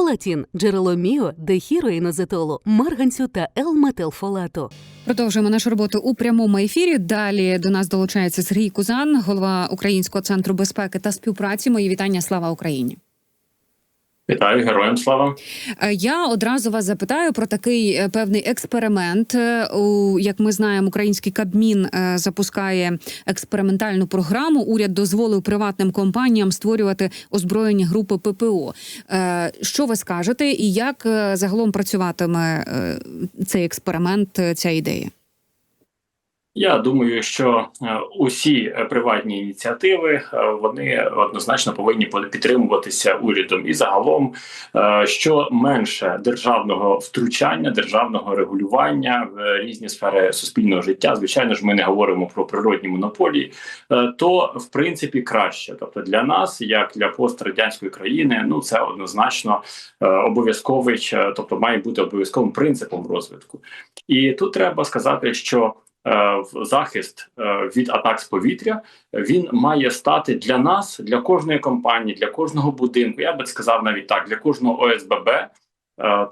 Фолатін – джерело міо, дехіроїнозетолу, марганцю та Л-метилфолату. Продовжуємо нашу роботу у прямому ефірі. Далі до нас долучається Сергій Кузан, голова Українського центру безпеки та співпраці. Мої вітання. Слава Україні. Вітаю героям слава. Е, Я одразу вас запитаю про такий е, певний експеримент. Е, як ми знаємо, український Кабмін запускає експериментальну програму. Уряд дозволив приватним компаніям створювати озброєні групи ППО. Що ви скажете, і як загалом працюватиме цей експеримент, ця ідея? Я думаю, що е, усі е, приватні ініціативи е, вони однозначно повинні підтримуватися урядом і загалом, що менше державного втручання, державного регулювання в різні сфери суспільного життя. Звичайно ж, ми не говоримо про природні монополії, то в принципі краще. Тобто для нас, як для пострадянської країни, ну це однозначно обов'язковий, тобто має бути обов'язковим принципом розвитку. І тут треба сказати, що в захист е, від атак з повітря він має стати для нас, для кожної компанії, для кожного будинку. Я би сказав навіть так, для кожного ОСББ е,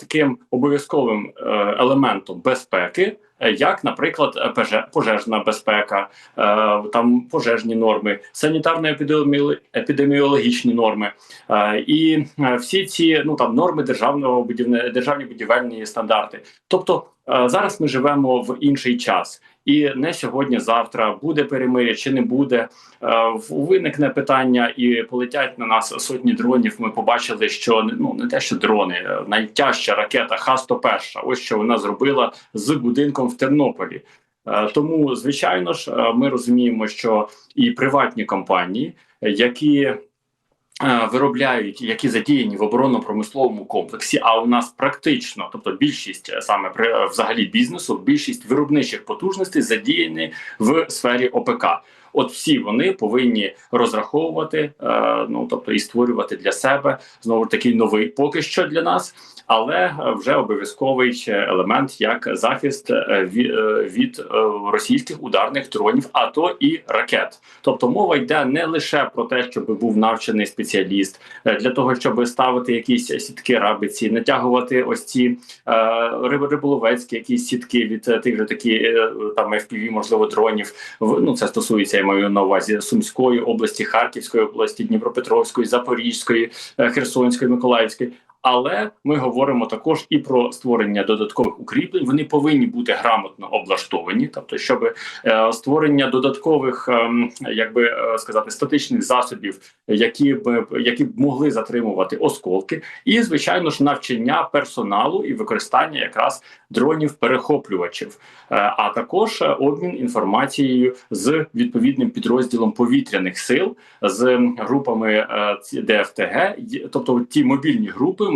таким обов'язковим е, елементом безпеки. е, Як, наприклад, е, пожежна безпека, е, там пожежні норми, санітарно-епідеміологічні норми, е, і е, всі ці ну там норми державного будівне державні будівельні стандарти. Тобто е, зараз ми живемо в інший час, і не сьогодні, завтра буде перемир'я чи не буде. Е, Виникне питання, і полетять на нас сотні дронів. Ми побачили, що ну не те, що дрони, е, найтяжча ракета Х-101, ось що вона зробила з будинком в Тернополі. Е, Тому, звичайно ж, ми розуміємо, що і приватні компанії, які виробляють, які задіяні в оборонно-промисловому комплексі. А у нас практично, тобто більшість е, саме е, взагалі бізнесу, більшість виробничих потужностей задіяні в сфері ОПК. От всі вони повинні розраховувати, е, ну тобто і створювати для себе знову такий новий поки що для нас, але е, вже обов'язковий елемент як захист е, від російських ударних дронів, а то і ракет. Тобто мова йде не лише про те, щоб був навчений спеціаліст для того, щоб ставити якісь сітки рабиці, натягувати ось ці риболовецькі якісь сітки від тих же такі там FPV, можливо, дронів. Ну це стосується, я маю на увазі Сумської області, Харківської області, Дніпропетровської, Запорізької, е, Херсонської, Миколаївської. Але ми говоримо також і про створення додаткових укріплень. Вони повинні бути грамотно облаштовані, тобто, щоб е, створення додаткових, ем, як би е, сказати, статичних засобів, які б які б могли затримувати осколки, і звичайно ж навчання персоналу і використання якраз дронів перехоплювачів, а також обмін інформацією з відповідним підрозділом повітряних сил з групами е, ДФТГ, тобто ті мобільні групи, е,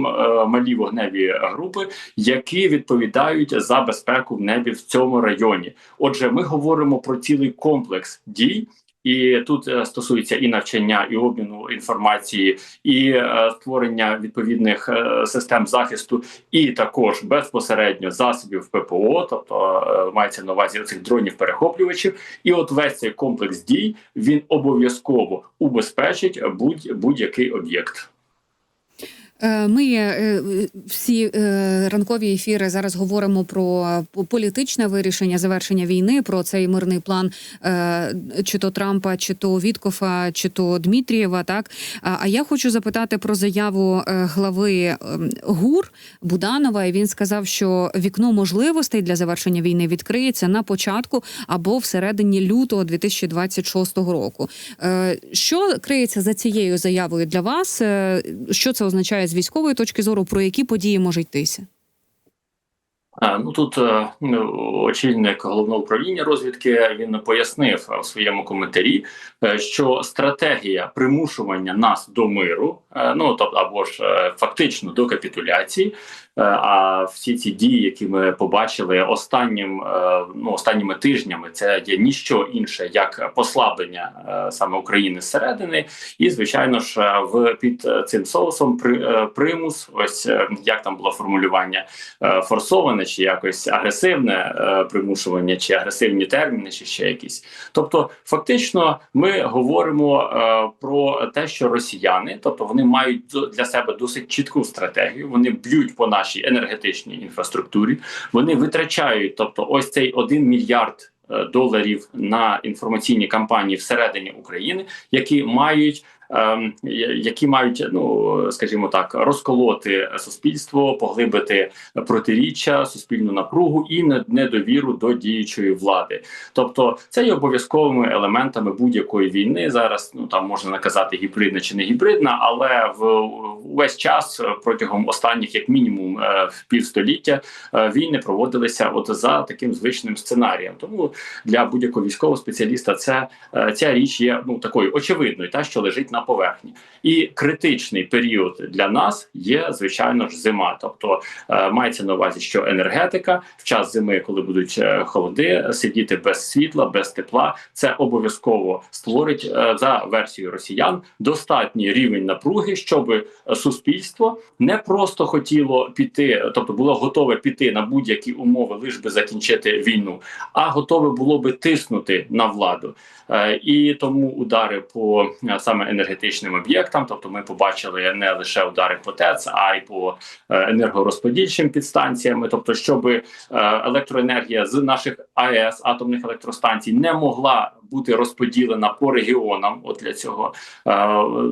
малі вогневі групи, які відповідають за безпеку в небі в цьому районі. Отже, ми говоримо про цілий комплекс дій. І тут е, стосується і навчання, і обміну інформації, і е, створення відповідних е, систем захисту, і також безпосередньо засобів ППО, тобто мається на увазі цих дронів перехоплювачів. І от весь цей комплекс дій він обов'язково убезпечить будь будь-який об'єкт. Е, Ми е, всі е, ранкові ефіри зараз говоримо про політичне вирішення завершення війни, про цей мирний план чи то Трампа, чи то Віткофа, чи то Дмитрієва. Так а я хочу запитати про заяву глави ем, ГУР Буданова. І він сказав, що вікно можливостей для завершення війни відкриється на початку або всередині лютого 2026 року. Що криється за цією заявою для вас? Що це означає з військової точки зору? Про які події може йтися? А, Ну тут ну, очільник головного управління розвідки він пояснив е, в своєму коментарі, е, що стратегія примушування нас до миру, ну тобто або ж фактично до капітуляції, А всі ці дії, які ми побачили останнім е, ну останніми тижнями, це є ніщо інше як послаблення е, саме України зсередини, і звичайно ж е, в під е, цим соусом при, е, примус. Ось е, як там було формулювання е, форсоване чи якось агресивне е, примушування, чи агресивні терміни, чи ще якісь. Тобто, фактично, ми говоримо е, про те, що росіяни, тобто вони мають для себе досить чітку стратегію. Вони б'ють по нашій енергетичній інфраструктурі. Вони витрачають, тобто, ось цей один мільярд. е, Доларів на інформаційні кампанії всередині України, які мають які мають, ну скажімо так, розколоти суспільство, поглибити протиріччя, суспільну напругу і не- недовіру до діючої влади. Тобто, це є обов'язковими елементами будь-якої війни. Зараз ну там можна наказати гібридна чи не гібридна, але в увесь час протягом останніх, як мінімум, е, півстоліття е, війни проводилися от за таким звичним сценарієм. Тому для будь-якого військового спеціаліста це е, ця річ є ну такою очевидною, та що лежить на поверхні. І критичний період для нас є звичайно ж зима. Тобто е, мається на увазі, що енергетика в час зими, коли будуть е, холоди, сидіти без світла, без тепла, це обов'язково створить е, за версією росіян достатній рівень напруги, щоб суспільство не просто хотіло піти, тобто було готове піти на будь-які умови, лиш би закінчити війну, а готове було би тиснути на владу. І тому удари по саме енергетичним об'єктам, тобто ми побачили не лише удари по ТЕЦ, а й по е, енергорозподільчим підстанціями, тобто, щоб е, електроенергія з наших АЕС атомних електростанцій не могла бути розподілена по регіонам. От для цього е,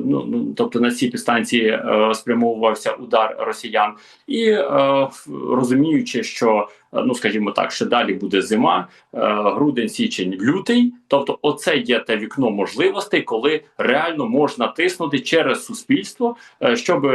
ну, ну тобто на ці підстанції е, спрямовувався удар росіян, і е, розуміючи, що ну скажімо так, що далі буде зима, грудень, січень, лютий. Тобто, оце є те вікно можливостей, коли реально можна тиснути через суспільство, щоб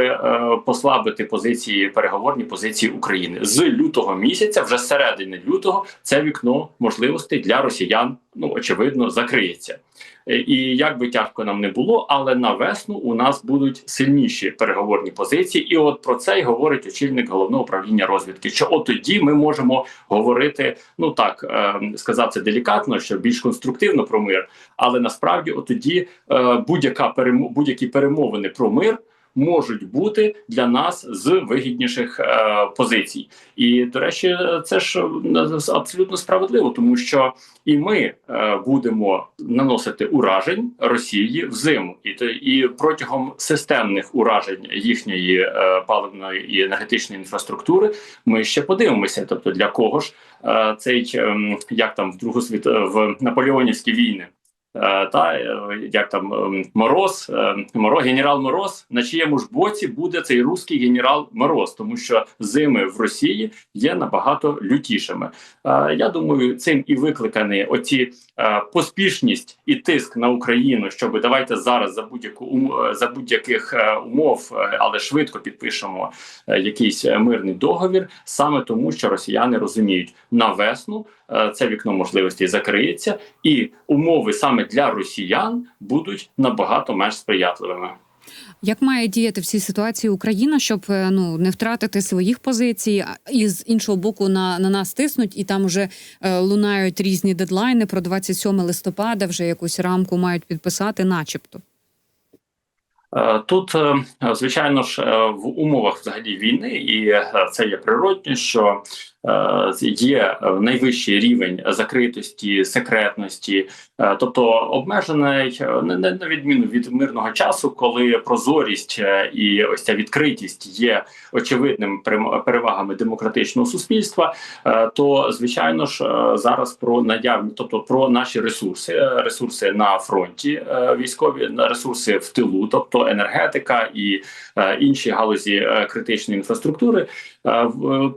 послабити позиції переговорні позиції України з лютого місяця, вже середини лютого, це вікно можливостей для росіян. Ну очевидно, закриється. Е, І як би тяжко нам не було, але на весну у нас будуть сильніші переговорні позиції, і от про це й говорить очільник головного управління розвідки. Що от тоді ми можемо говорити, ну так е, сказав делікатно, що більш конструктивно про мир, але насправді, от тоді е, будь-які перемовини про мир. Можуть бути для нас з вигідніших е, позицій, і до речі, це ж е, абсолютно справедливо, тому що і ми е, будемо наносити уражень Росії взиму, і і протягом системних уражень їхньої е, паливної і енергетичної інфраструктури ми ще подивимося. Тобто для кого ж е, цей ем, як там в другу світ в наполеонівські війни. Е, Та е, як там ем, Мороз, е, генерал Мороз, на чиєму ж боці буде цей руський генерал Мороз, тому що зими в Росії є набагато лютішими. Я думаю, цим і викликані оці поспішність і тиск на Україну, щоб давайте зараз за будь-яку за будь-яких умов, але швидко підпишемо якийсь мирний договір, саме тому, що росіяни розуміють на весну це вікно можливостей закриється, і умови саме для росіян будуть набагато менш сприятливими. Як має діяти в цій ситуації Україна, щоб е, ну не втратити своїх позицій, і з іншого боку на, на нас тиснуть, і там вже е, лунають різні дедлайни про 27 листопада, вже якусь рамку мають підписати, начебто. Е, Тут, е, звичайно ж, в умовах взагалі війни, і це є природньо, що є е, найвищий рівень закритості, секретності, е, тобто обмежений е, не на відміну від мирного часу, коли прозорість і ось ця відкритість є очевидними перем- перевагами демократичного суспільства. То звичайно ж зараз про наявні, тобто про наші ресурси, ресурси на фронті військові, на ресурси в тилу, тобто енергетика і інші галузі критичної інфраструктури.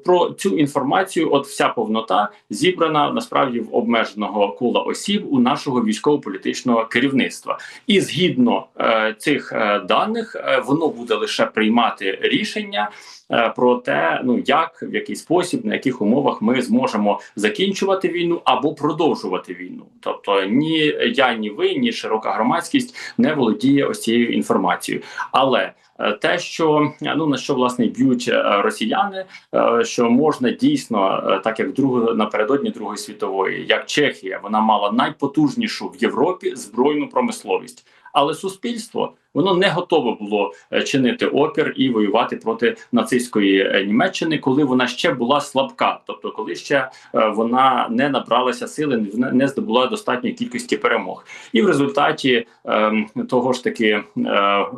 Про цю інформацію, от вся повнота зібрана насправді в обмеженого кола осіб у нашого військово-політичного керівництва, і згідно е, цих е, даних, е, воно буде лише приймати рішення е, про те, ну як в який спосіб, на яких умовах ми зможемо закінчувати війну або продовжувати війну. Тобто ні я, ні ви, ні широка громадськість не володіє ось цією інформацією. Але Те, що е, ну на що власне б'ють е, росіяни, е, що можна дійсно, е, так як другу напередодні Другої світової, як Чехія, вона мала найпотужнішу в Європі збройну промисловість, але суспільство воно не готове було е, чинити опір і воювати проти нацистської е, Німеччини, коли вона ще була слабка, тобто коли ще е, вона не набралася сили, не- здобула достатньої кількості перемог, і в результаті е, того ж таки е,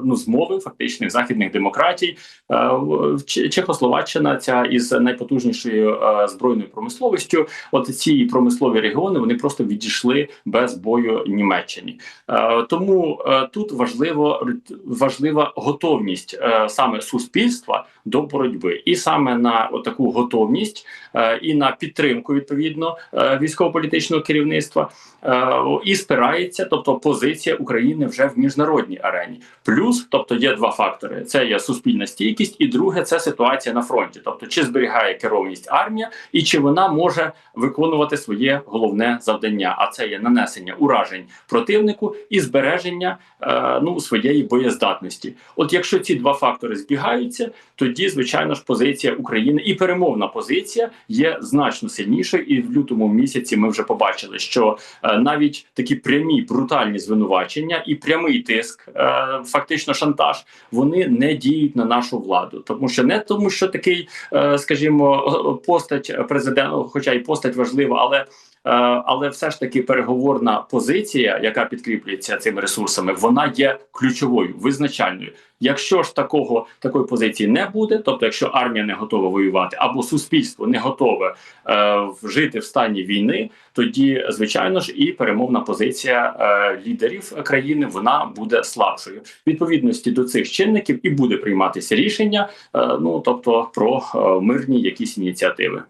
ну змови фактичних західних демократій е, Чехословаччина, ця із найпотужнішою е, збройною промисловістю, от ці промислові регіони вони просто відійшли без бою Німеччині. Е, Тому тут важливо важлива готовність е, саме суспільства до боротьби, і саме на таку готовність е, і на підтримку відповідно е, військово-політичного керівництва е, і спирається, тобто позиція України вже в міжнародній арені. Плюс, тобто, є два фактори: це є суспільна стійкість, і друге це ситуація на фронті. Тобто, чи зберігає керованість армія, і чи вона може виконувати своє головне завдання, а це є нанесення уражень противнику і збереження е, ну своєї боєздатності. От якщо ці два фактори збігаються, тоді звичайно ж позиція України і перемовна позиція є значно сильнішою. І в лютому місяці ми вже побачили, що е, навіть такі прямі брутальні звинувачення і прямий тиск, е, фактично шантаж, вони не діють на нашу владу, тому що не тому, що такий, скажімо, постать президента, хоча й постать важлива, але але все ж таки переговорна позиція, яка підкріплюється цими ресурсами, вона є ключовою, визначальною. Якщо ж такого такої позиції не буде, тобто, якщо армія не готова воювати, або суспільство не готове е, жити в стані війни, тоді звичайно ж і перемовна позиція е, лідерів країни вона буде слабшою. Відповідності до цих чинників і буде прийматися рішення, е, ну тобто про е, мирні якісь ініціативи.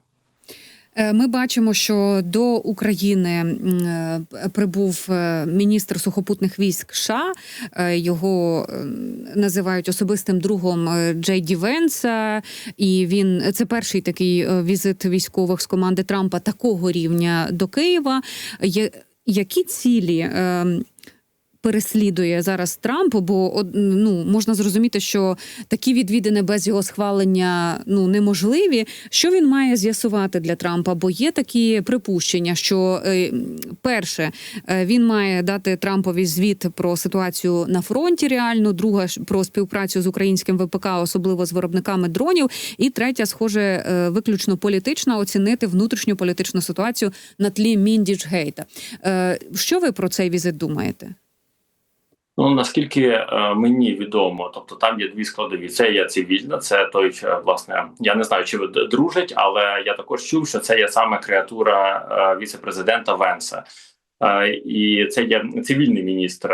Е, Ми бачимо, що до України е, прибув е, міністр сухопутних військ США. Його е, називають особистим другом Джей Ді Венса. І він це перший такий візит військових з команди Трампа такого рівня до Києва. Які цілі? Переслідує зараз Трамп, бо ну можна зрозуміти, що такі відвідини без його схвалення ну неможливі. Що він має з'ясувати для Трампа? Бо є такі припущення, що е, перше е, він має дати Трампові звіт про ситуацію на фронті. Реально, друга про співпрацю з українським ВПК, особливо з виробниками дронів. І третя, схоже, е, виключно політична оцінити внутрішню політичну ситуацію на тлі Міндіч-Гейта. Е, Що ви про цей візит думаєте? Ну наскільки е, мені відомо, тобто там є дві складові. Це є цивільна, це той е, власне. Я не знаю, чи ви д- дружать, але я також чув, що це є саме креатура е, віце-президента Венса. І це є цивільний міністр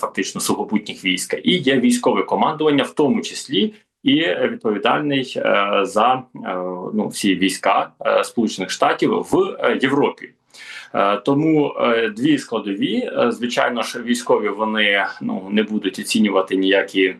фактично сухопутніх військ, і є військове командування, в тому числі і відповідальний за ну всі війська Сполучених Штатів в Європі. Е, Тому е, дві складові, Е, звичайно ж, військові вони ну не будуть оцінювати ніякі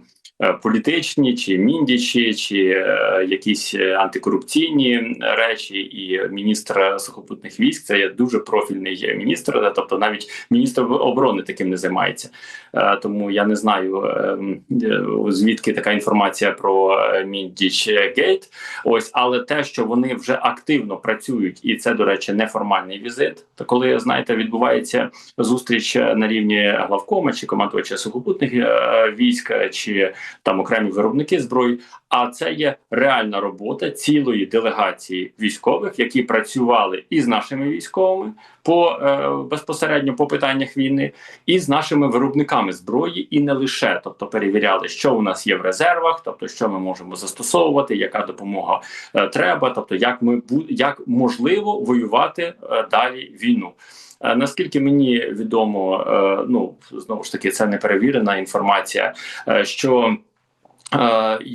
політичні чи міндічі, чи е, якісь е, антикорупційні речі. І міністр сухопутних військ це є дуже профільний міністр. е, Тобто навіть міністр оборони таким не займається. Е, Тому я не знаю е, е, звідки така інформація про е, Міндіч Гейт. Ось, але те, що вони вже активно працюють, і це, до речі, неформальний візит. То коли знаєте, відбувається зустріч на рівні главкома чи командувача сухопутних е, військ, е, чи там окремі виробники зброї. А це є реальна робота цілої делегації військових, які працювали і з нашими військовими по е, безпосередньо по питаннях війни, і з нашими виробниками зброї, і не лише, тобто перевіряли, що у нас є в резервах, тобто що ми можемо застосовувати, яка допомога е, треба, тобто як ми як можливо воювати е, далі війну. Е, Наскільки мені відомо, е, ну знову ж таки, це не перевірена інформація, е, що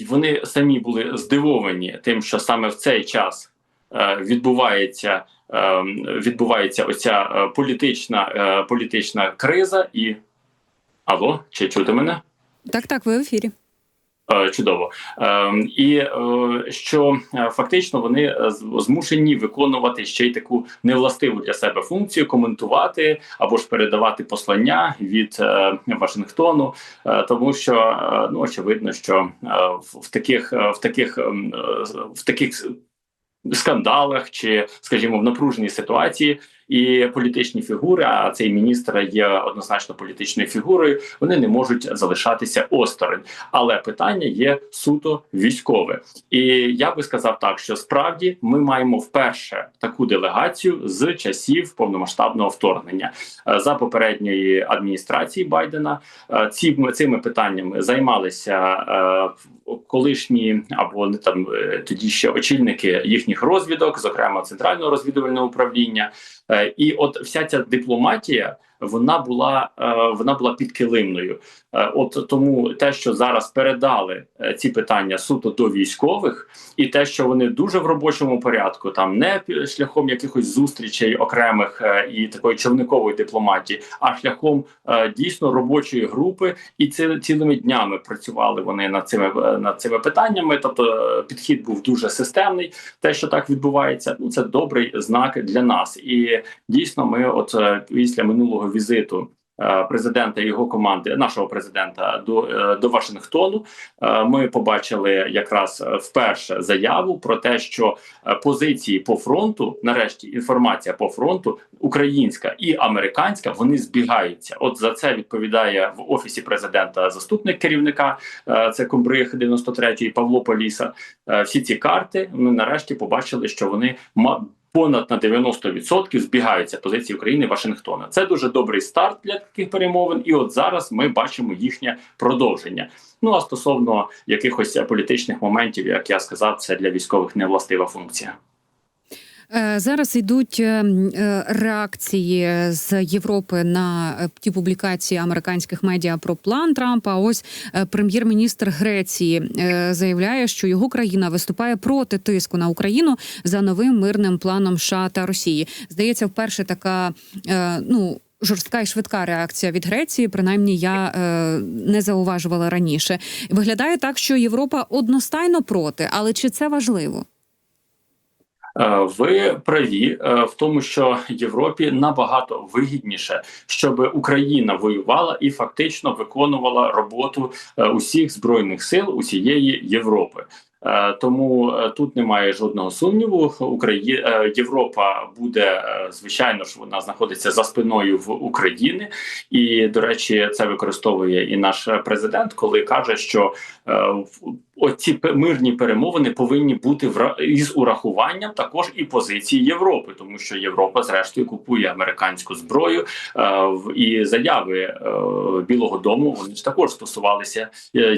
вони самі були здивовані тим, що саме в цей час е, відбувається. е, Відбувається оця е, політична політична криза і алло, чи чути мене? Так, так, ви в ефірі. Е, Чудово, Ем, і е, що е, фактично вони змушені виконувати ще й таку невластиву для себе функцію коментувати або ж передавати послання від Вашингтону, тому що ну очевидно, що в, таких в таких ем, в таких скандалах чи, скажімо, в напруженій ситуації. І політичні фігури, а цей міністр є однозначно політичною фігурою. Вони не можуть залишатися осторонь. Але питання є суто військове. І я би сказав так, що справді ми маємо вперше таку делегацію з часів повномасштабного вторгнення Е, за попередньої адміністрації Байдена. е, Ці цими питаннями займалися е, колишні або не там тоді ще очільники їхніх розвідок, зокрема центрального розвідувального управління. Е, І от вся ця дипломатія вона була е, вона була підкилимною. Е, От тому те, що зараз передали е, ці питання суто до військових, і те, що вони дуже в робочому порядку, там не шляхом якихось зустрічей окремих і такої човникової дипломатії, а шляхом дійсно робочої групи, і ці, цілими днями працювали вони над цими над цими питаннями. Тобто підхід був дуже системний. Те, що так відбувається, ну це добрий знак для нас. І дійсно, ми, от після минулого візиту. е, Президента і його команди, нашого президента до, е, до Вашингтону, е, ми побачили якраз вперше заяву про те, що позиції по фронту, нарешті, інформація по фронту, українська і американська, вони збігаються. От за це відповідає в офісі президента заступник керівника. Це Комбриг 93-ї Павло Поліса. Всі ці карти ми нарешті побачили, що вони понад на 90% збігаються позиції України і Вашингтона. Це дуже добрий старт для таких перемовин. І от зараз ми бачимо їхнє продовження. Ну а стосовно якихось е, політичних моментів, як я сказав, це для військових не властива функція. Е, Зараз йдуть е, е, реакції з Європи на ті публікації американських медіа про план Трампа. Ось прем'єр-міністр Греції заявляє, що його країна виступає проти тиску на Україну за новим мирним планом США та Росії. Здається, вперше така ну. Жорстка і швидка реакція від Греції, принаймні я е, не зауважувала раніше. Виглядає так, що Європа одностайно проти, але чи це важливо? Е, Ви праві е, в тому, що Європі набагато вигідніше, щоб Україна воювала і фактично виконувала роботу е, усіх збройних сил усієї Європи. Е, Тому е, тут немає жодного сумніву. Украї... е, Європа буде звичайно ж вона знаходиться за спиною в України, і до речі, це використовує і наш президент, коли каже, що в- оці мирні перемовини повинні бути вра- із урахуванням також і позиції Європи, тому що Європа, зрештою, купує американську зброю в- і заяви Білого Дому вони ж також стосувалися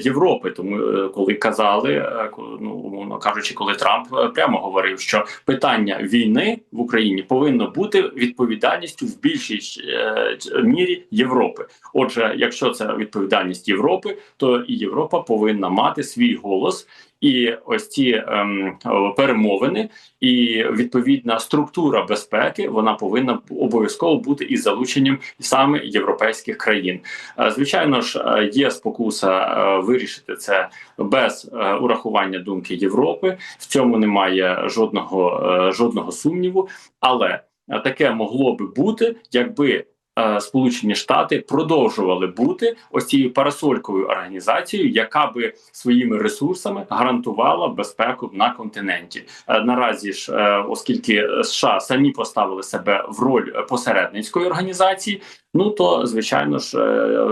Європи. Тому коли казали, ну умовно кажучи, коли Трамп е, прямо говорив, що питання війни в Україні повинно бути відповідальністю в більшій е, мірі Європи. Отже, якщо це відповідальність Європи, то і Європа повинна мати свій голос. І ось ці ем, перемовини і відповідна структура безпеки вона повинна обов'язково бути із залученням саме європейських країн. Е, Звичайно ж, е, є спокуса е, вирішити це без е, урахування думки Європи. В цьому немає жодного, е, жодного сумніву, але е, таке могло би бути, якби. Е, Сполучені Штати продовжували бути ось цією парасольковою організацією, яка би своїми ресурсами гарантувала безпеку на континенті. Е, Наразі ж, е, оскільки США самі поставили себе в роль посередницької організації, ну то звичайно ж,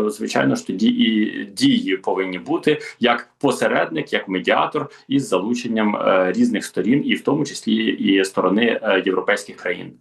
звичайно ж, тоді і дії повинні бути як посередник, як медіатор із залученням різних сторін, і в тому числі і сторони європейських країн.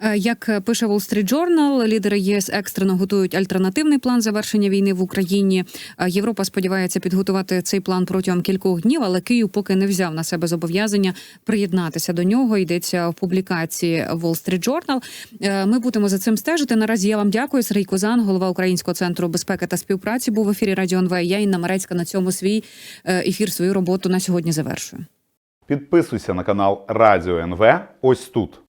Е, Як пише Wall Street Journal, лідери ЄС екстрено готують альтернативний план завершення війни в Україні. Е, Європа сподівається підготувати цей план протягом кількох днів, але Київ поки не взяв на себе зобов'язання приєднатися до нього. Йдеться в публікації Wall Street Journal. Е, Ми будемо за цим стежити. Наразі я вам дякую. Сергій Козан, голова Українського центру безпеки та співпраці, був в ефірі Радіо НВ. Я Інна Марецька на цьому свій ефір, свою роботу на сьогодні завершую. Підписуйся на канал Радіо НВ ось тут.